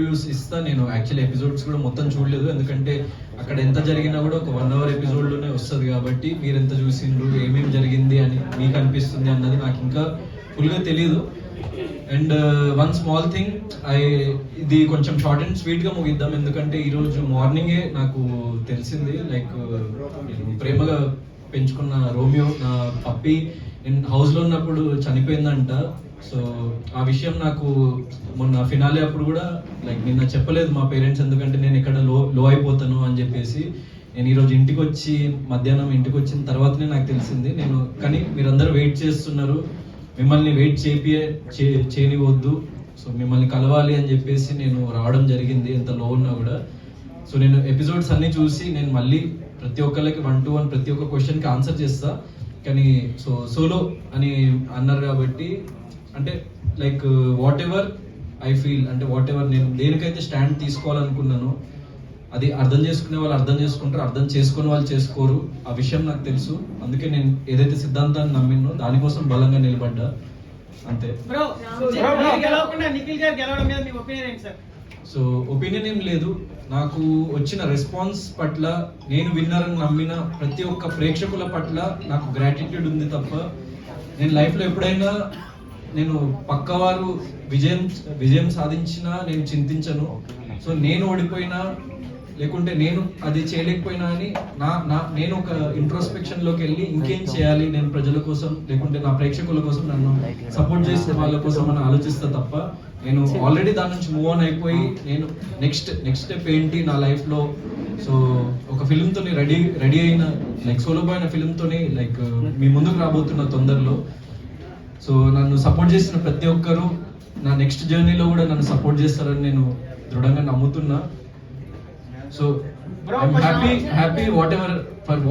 Reviews ఇస్తా. నేను actually episodes కూడా మొత్తం చూడలేదు. ఎందుకంటే అక్కడ ఎంత జరిగినా కూడా ఒక వన్ అవర్ ఎపిసోడ్లోనే వస్తుంది కాబట్టి మీరు ఎంత చూసిండ్రు ఏమేమి జరిగింది అని మీకు అనిపిస్తుంది అన్నది నాకు ఇంకా ఫుల్గా తెలియదు and one small thing I ఇది కొంచెం షార్ట్ అండ్ స్వీట్గా ముగిద్దాం. ఎందుకంటే ఈ రోజు మార్నింగే నాకు తెలిసింది. లైక్ uh, ప్రేమగా పెంచుకున్న రోమియో నా పప్పి నేను హౌస్లో ఉన్నప్పుడు చనిపోయిందంట. సో ఆ విషయం నాకు మొన్న ఫినాలే అప్పుడు కూడా లైక్ నిన్న చెప్పలేదు మా పేరెంట్స్ ఎందుకంటే నేను ఇక్కడ లో లో అయిపోతాను అని చెప్పేసి. నేను ఈరోజు ఇంటికి వచ్చి మధ్యాహ్నం ఇంటికి వచ్చిన తర్వాతనే నాకు తెలిసింది. నేను కానీ మీరందరూ వెయిట్ చేస్తున్నారు. మిమ్మల్ని వెయిట్ చేపియే చే- చేయనివద్దు. సో మిమ్మల్ని కలవాలి అని చెప్పేసి నేను రావడం జరిగింది ఎంత లో ఉన్నా కూడా. సో నేను ఎపిసోడ్స్ అన్నీ చూసి నేను మళ్ళీ ప్రతి ఒక్కరికి వన్ టు వన్ ప్రతి ఒక్క క్వశ్చన్కి ఆన్సర్ చేస్తా. కానీ సో సోలో అని అన్నారు కాబట్టి అంటే like whatever I feel అంటే వాట్ ఎవర్ నేను దేనికైతే స్టాండ్ తీసుకోవాలనుకున్నానో అది అర్థం చేసుకునే వాళ్ళు అర్థం చేసుకుంటారు అర్థం చేసుకునే వాళ్ళు చేసుకోరు. ఆ విషయం నాకు తెలుసు. అందుకే నేను ఏదైతే సిద్ధాంతాన్ని నమ్మినో దానికోసం బలంగా నిలబడ్డా. అంతే. సో ఒపీనియన్ ఏం లేదు. నాకు వచ్చిన రెస్పాన్స్ పట్ల నేను విన్నర్ అని నమ్మిన ప్రతి ఒక్క ప్రేక్షకుల పట్ల నాకు గ్రాటిట్యూడ్ ఉంది తప్ప నేను లైఫ్లో ఎప్పుడైనా నేను పక్కవారు విజయం విజయం సాధించినా నేను చింతించను. సో నేను ఓడిపోయినా లేకుంటే నేను అది చేయలేకపోయినా అని నా నా నేను ఒక ఇంట్రోస్పెక్షన్లోకి వెళ్ళి ఇంకేం చేయాలి నేను ప్రజల కోసం లేకుంటే నా ప్రేక్షకుల కోసం నన్ను సపోర్ట్ చేసే వాళ్ళ కోసం అని ఆలోచిస్తా తప్ప నేను ఆల్రెడీ దాని నుంచి మూవ్ ఆన్ అయిపోయి నేను నెక్స్ట్ నెక్స్ట్ స్టెప్ ఏంటి నా లైఫ్లో? సో ఒక ఫిల్మ్ తోని రెడీ రెడీ అయిన లైక్ సోలో అయిన ఫిల్మ్ తోని లైక్ మీ ముందుకు రాబోతున్న తొందరలో. సో నన్ను సపోర్ట్ చేసిన ప్రతి ఒక్కరు నా నెక్స్ట్ జర్నీలో కూడా నన్ను సపోర్ట్ చేస్తారని నేను దృఢంగా నమ్ముతున్నా. So happy happy whatever for what